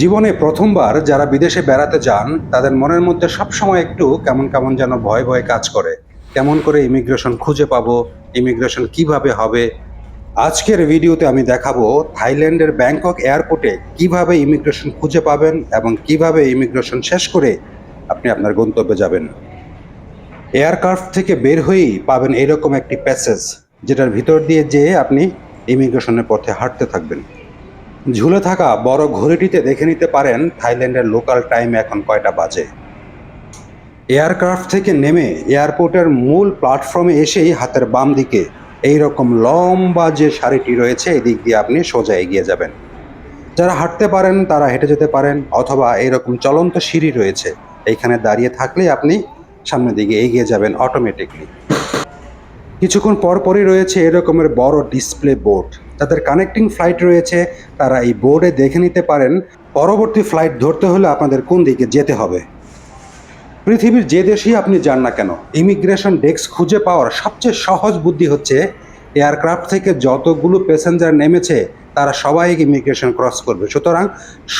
জীবনে প্রথমবার যারা বিদেশে বেড়াতে যান, তাদের মনের মধ্যে সবসময় একটু কেমন কেমন যেন ভয় ভয় কাজ করে। কেমন করে ইমিগ্রেশন খুঁজে পাবো, ইমিগ্রেশন কীভাবে হবে? আজকের ভিডিওতে আমি দেখাবো থাইল্যান্ডের ব্যাংকক এয়ারপোর্টে কীভাবে ইমিগ্রেশন খুঁজে পাবেন এবং কীভাবে ইমিগ্রেশন শেষ করে আপনি আপনার গন্তব্যে যাবেন। এয়ারক্রাফট থেকে বের হয়েই পাবেন এরকম একটি প্যাসেজ, যেটার ভিতর দিয়ে যেয়ে আপনি ইমিগ্রেশনের পথে হাঁটতে থাকবেন। ঝুলে থাকা বড় ঘড়িটিতে দেখে নিতে পারেন থাইল্যান্ডের লোকাল টাইম এখন কয়টা বাজে। এয়ারক্রাফট থেকে নেমে এয়ারপোর্টের মূল প্ল্যাটফর্মে এসেই হাতের বাম দিকে এই রকম লম্বা যে শাড়িটি রয়েছে, এদিক দিয়ে আপনি সোজা এগিয়ে যাবেন। যারা হাঁটতে পারেন, তারা হেঁটে যেতে পারেন, অথবা এরকম চলন্ত সিঁড়ি রয়েছে, এইখানে দাঁড়িয়ে থাকলেই আপনি সামনের দিকে এগিয়ে যাবেন অটোমেটিকলি কিছুক্ষণ পর পরই রয়েছে এরকমের বড় ডিসপ্লে বোর্ড যাদের কানেক্টিং ফ্লাইট রয়েছে, তারা এই বোর্ডে দেখে নিতে পারেন। পরবর্তী ফ্লাইট ধরতে হলে আপনাদের কোন দিকে যেতে হবে? পৃথিবীর যে দেশেই আপনি যান না কেন ইমিগ্রেশন ডেস্ক খুঁজে পাওয়ার সবচেয়ে সহজ বুদ্ধি হচ্ছে এয়ারক্রাফট থেকে যতগুলো প্যাসেঞ্জার নেমেছে, তারা সবাই ইমিগ্রেশন ক্রস করবে। সুতরাং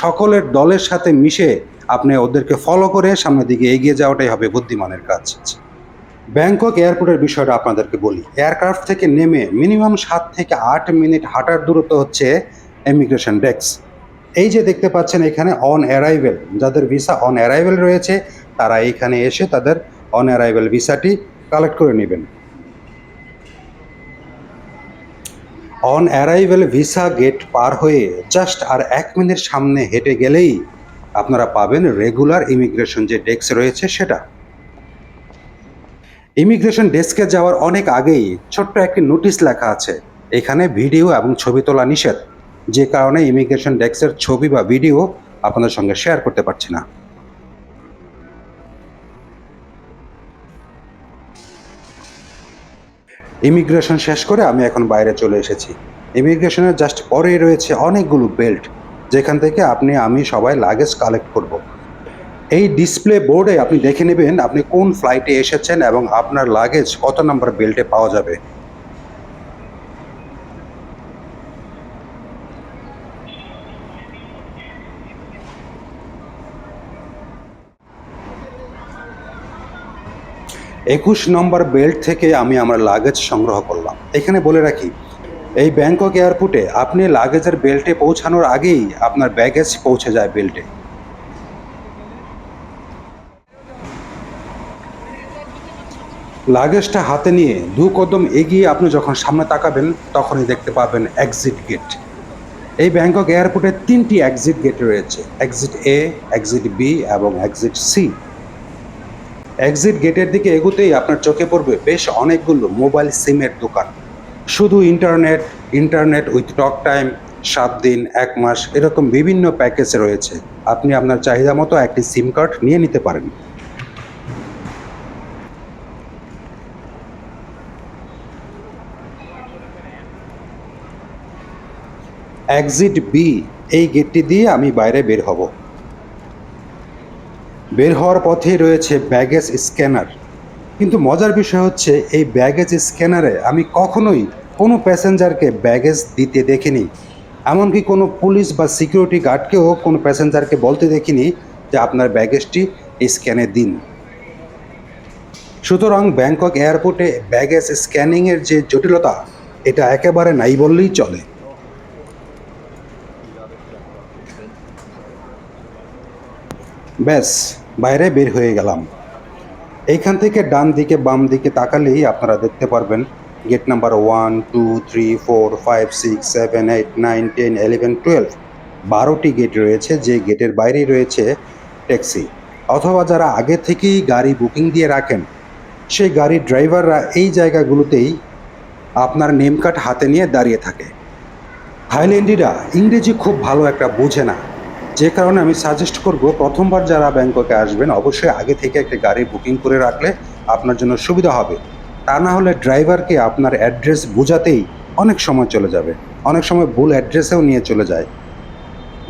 সকলের দলের সাথে মিশে আপনি ওদেরকে ফলো করে সামনের দিকে এগিয়ে যাওয়াটাই হবে বুদ্ধিমানের কাজ। ব্যাংকক এয়ারপোর্টের বিষয়টা আপনাদেরকে বলি। এয়ারক্রাফট থেকে নেমে মিনিমাম সাত থেকে আট মিনিট হাঁটার দূরত্ব হচ্ছে ইমিগ্রেশন ডেস্ক এই যে দেখতে পাচ্ছেন এখানে অন অ্যারাইভেল যাদের ভিসা অন অ্যারাইভেল রয়েছে, তারা এইখানে এসে তাদের অন অ্যারাইভেল ভিসাটি কালেক্ট করে নেবেন। অন অ্যারাইভেল ভিসা গেট পার হয়ে জাস্ট আর এক মিনিট সামনে হেঁটে গেলেই আপনারা পাবেন রেগুলার ইমিগ্রেশন যে ডেস্ক রয়েছে সেটা। ইমিগ্রেশন ডেস্কে যাওয়ার অনেক আগেই ছোট্ট একটি নোটিশ লেখা আছে। এখানে ভিডিও এবং ছবি তোলা নিষেধ। যে কারণে ইমিগ্রেশন ডেস্কের ছবি বা ভিডিও আপনাদের সঙ্গে শেয়ার করতে পারছি না। ইমিগ্রেশন শেষ করে আমি এখন বাইরে চলে এসেছি। ইমিগ্রেশনের জাস্ট পরেই রয়েছে অনেকগুলো বেল্ট যেখান থেকে আপনি, আমি সবাই লাগেজ কালেক্ট করব। এই ডিসপ্লে বোর্ডে আপনি দেখে নেবেন আপনি কোন ফ্লাইটে এসেছেন এবং আপনার লাগেজ কত নম্বর বেল্টে পাওয়া যাবে। একুশ নম্বর বেল্ট থেকে আমি আমার লাগেজ সংগ্রহ করলাম। এখানে বলে রাখি, এই ব্যাংকক এয়ারপোর্টে আপনি লাগেজের বেল্টে পৌঁছানোর আগেই আপনার ব্যাগেজ পৌঁছে যায় বেল্টে লাগেজটা হাতে নিয়ে দু কদম এগিয়ে আপনি যখন সামনে তাকাবেন, তখনই দেখতে পাবেন এক্সিট গেট এই ব্যাংকক এয়ারপোর্টে তিনটি এক্সিট গেট রয়েছে এক্সিট এ এক্সিট বি এবং এক্সিট সি এক্সিট গেটের দিকে এগোতেই আপনার চোখে পড়বে বেশ অনেকগুলো মোবাইল সিমের দোকান। শুধু internet internet with talk time সাত দিন, এক মাস, এরকম বিভিন্ন প্যাকেজ রয়েছে। আপনি আপনার চাহিদা মতো একটি সিম কার্ড নিয়ে নিতে পারেন। এক্সিট বি এই গেটটি দিয়ে আমি বাইরে বের হব। বের হওয়ার পথে রয়েছে ব্যাগেজ স্ক্যানার কিন্তু মজার বিষয় হচ্ছে, এই ব্যাগেজ স্ক্যানারে আমি কখনোই কোনো প্যাসেঞ্জারকে ব্যাগেজ দিতে দেখিনি। এমনকি কোনো পুলিশ বা সিকিউরিটি গার্ডকেও কোনো প্যাসেঞ্জারকে বলতে দেখিনি যে আপনার ব্যাগেজটি স্ক্যানে দিন। সুতরাং ব্যাংকক এয়ারপোর্টে ব্যাগেজ স্ক্যানিংয়ের যে জটিলতা, এটা একেবারে নাই বললেই চলে। ব্যাস, বাইরে বের হয়ে গেলাম। এইখান থেকে ডান দিকে, বাম দিকে তাকালেই আপনারা দেখতে পারবেন gate number one two three four five six seven eight nine ten eleven twelve বারোটি গেট রয়েছে, যে গেটের বাইরেই রয়েছে ট্যাক্সি। অথবা যারা আগে থেকেই গাড়ি বুকিং দিয়ে রাখেন, সেই গাড়ির ড্রাইভাররা এই জায়গাগুলোতেই আপনার নেম কার্ড হাতে নিয়ে দাঁড়িয়ে থাকে। থাইল্যান্ডিরা ইংরেজি খুব ভালো একটা বোঝে না। যে কারণে আমি সাজেস্ট করব প্রথমবার যারা ব্যাংককে আসবেন, অবশ্যই আগে থেকে একটা গাড়ি বুকিং করে রাখলে আপনার জন্য সুবিধা হবে। তা না হলে ড্রাইভারকে আপনার অ্যাড্রেস বোঝাতেই অনেক সময় চলে যাবে। অনেক সময় ভুল অ্যাড্রেসেও নিয়ে চলে যায়।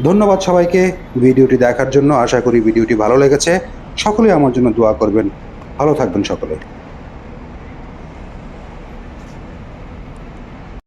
ধন্যবাদ সবাইকে ভিডিওটি দেখার জন্য। আশা করি ভিডিওটি ভালো লেগেছে। সকলেই আমার জন্য দোয়া করবেন। ভালো থাকবেন সকলে।